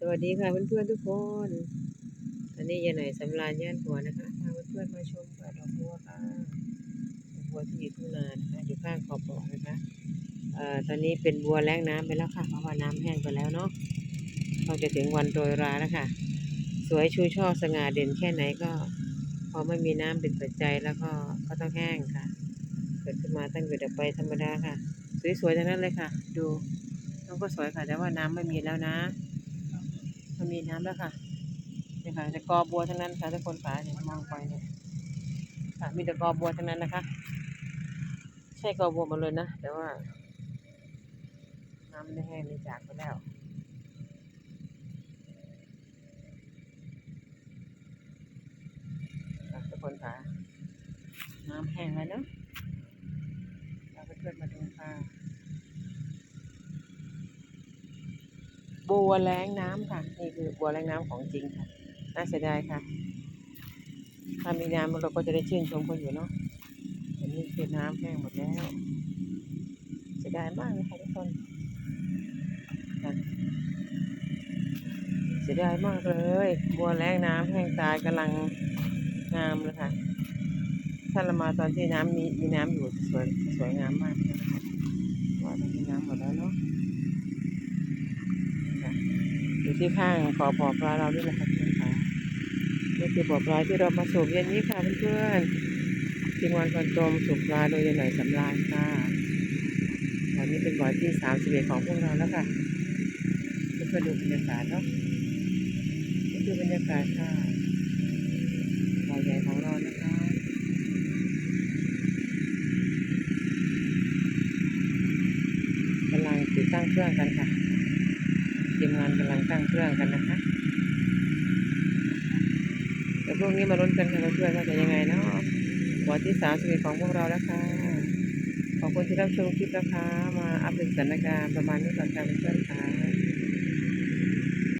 สวัสดีค่ะเพื่อนๆทุกคน อันนี้ยายหน่อยสำราญย่านหัวนะคะพาเพื่อนๆมาชมป่าดอกบัวค่ะดอกบัวที่อยู่ทุ่งนานะคะ อยู่ข้างขอบบ่อนะคะเอ่อตอนนี้เป็นบัวแล้งน้ำไปแล้วค่ะ เพราะว่าน้ำแห้งไปแล้วเนาะเราจะถึงวันโรยราแล้วค่ะ สวยชูช่อสง่าเด่นแค่ไหนก็ พอไม่มีน้ำเป็นปัจจัยแล้วก็ก็ต้องแห้งค่ะ เกิดขึ้นมาตั้งอยู่ดับไปธรรมดาค่ะ สวยๆทั้งนั้นเลยค่ะ ดูน้องก็สวยค่ะแต่ว่าน้ำไม่มีแล้วนะ มีน้ำแล้วค่ะนี่ค่ะแต่กอบัวทั้งนั้นค่ะทุกคนค่ะเนี่ยมองไปเนี่ยค่ะมีแต่กอบัวทั้งนั้นนะคะ ใช่กอบัวมดเลยนะ แต่ว่า น้ำได้แห้งได้จากไปแล้วค่ะทุกคนค่ะน้ำแห้งแล้วเนาะเราเพื่อนมาดูค่ะ บัวแรงน้ำค่ะ นี่คือบัวแรงน้ำของจริงค่ะ น่าเสียดายค่ะ ถ้ามีน้ำเราก็จะได้ชื่นชมกันอยู่เนาะอันนี้คือน้ำแห้งหมดแล้ว เสียดายมากเลยค่ะทุกคนเสียดายมากเลย บัวแรงน้ำแห้งตายกำลังงามเลยค่ะ ถ้าเรามาตอนที่น้ำมีมีน้ำอยู่สวยสวยงามมากนะคะว่าตอนนี้น้ำหมดแล้วเนาะ ที่ข้างขอบ่อปลาเรานี่แหละค่ะเพื่อนค่ะนี่คือบ่อปลาที่เรามาสูบเย็นนี้ค่ะเพื่อนๆทีมงานคนโตมสูบปลาโดยยายหน่อยสำราญค่ะวันนี้เป็นบ่อที่สามสิบเอ็ดของพวกเราแล้วค่ะเพื่อนๆดูบรรยากาศเนาะนี่คือบรรยากาศค่ะบ่อใหญ่ของเรานะคะกำลังติดตั้งเครื่องกันค่ะ ทีมงานกำลังตั้งเครื่องกันนะคะเดี๋ยวพรุ่งนี้มาลุ้นกันค่ะเพื่อนว่าจะยังไงเนาะวันที่สามสิบของพวกเราแล้วค่ะขอบคุณที่รับชมคลิปนะคะ มาอัปเดตสถานการณ์ประมาณนี้ก่อนค่ะเพื่อนค่ะ